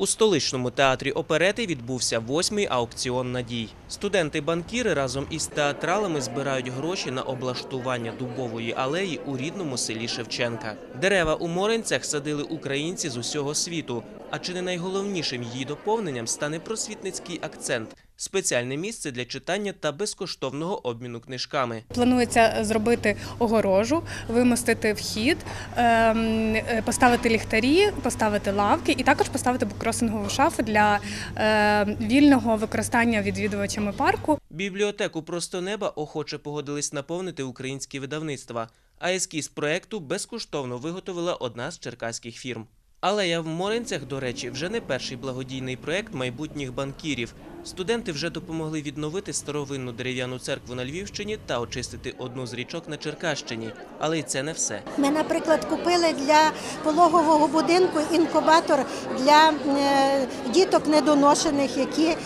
У столичному театрі оперети відбувся восьмий аукціон надій. Студенти-банкіри разом із театралами збирають гроші на облаштування дубової алеї у рідному селі Шевченка. Дерева у Моренцях садили українці з усього світу. А чи не найголовнішим її доповненням стане просвітницький акцент спеціальне місце для читання та безкоштовного обміну книжками. Планується зробити огорожу, вимостити вхід, ем, е, поставити ліхтарі, поставити лавки і також поставити букросингову шафу для е, вільного використання відвідувачами парку. Бібліотеку просто неба охоче погодились наповнити українські видавництва, а ескіз проекту безкоштовно виготовила одна з черкаських фірм. Алея в Моринцях, до речі, вже не перший благодійний проект майбутніх банкірів. Студенти вже допомогли відновити старовинну дерев'яну церкву на Львівщині та очистити одну з річок на Черкащині. Але й це не все. Ми, наприклад, купили для пологового будинку інкубатор для е, діток недоношених, які е,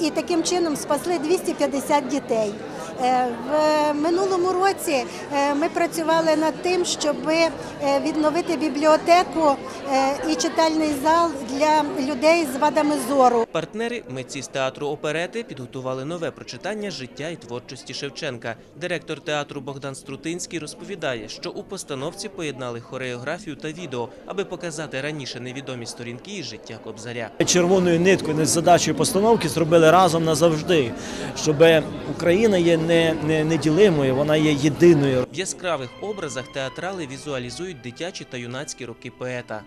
і таким чином спасли 250 дітей. Е, В минулому році е, ми працювали над тим, щоб відновити бібліотеку е, і читальний зал для людей з вадами зору. Партнери митці з театру оперети підготували нове прочитання життя і творчості Шевченка. Директор театру Богдан Струтинський розповідає, що у постановці поєднали хореографію та відео, аби показати раніше невідомі сторінки із життя Кобзаря. червоною ниткою не задачею постановки зробили разом назавжди, щоб Україна є не, не, неділимою, вона є єдиною. В яскравих образах театрали візуалізують дитячі та юнацькі роки поета.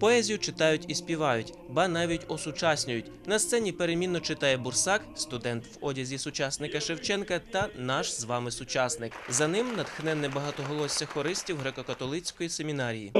Поезію читають і співають, ба навіть осучаснюють. На сцені перемінно читає Бурсак, студент в одязі сучасника Шевченка, та наш з вами сучасник. За ним натхненне багатоголосся хористів греко-католицької семінарії.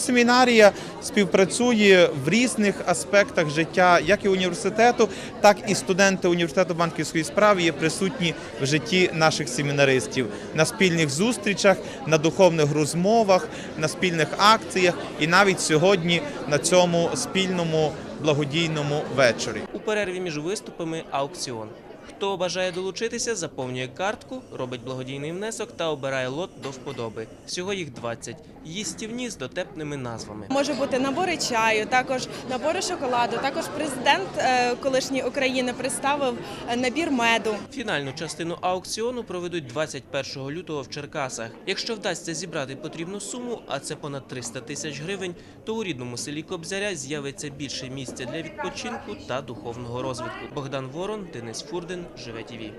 Семінарія співпрацює в різних аспектах життя, як і університету, так і студенти університету банківської справи є присутні в житті наших семінаристів на спільних зустрічах, на духовних розмовах, на спільних акціях і навіть сьогодні на цьому спільному благодійному вечорі. У перерві між виступами аукціон. Хто бажає долучитися, заповнює картку, робить благодійний внесок та обирає лот до вподоби. Всього їх 20. Їстівні з дотепними назвами. Може бути набори чаю, також набори шоколаду. Також президент е, колишньої України представив е, набір меду. Фінальну частину аукціону проведуть 21 лютого в Черкасах. Якщо вдасться зібрати потрібну суму, а це понад 300 тисяч гривень, то у рідному селі Кобзаря з'явиться більше місця для відпочинку та духовного розвитку. Богдан Ворон, Денис Фурдин, Живе ТІВІ.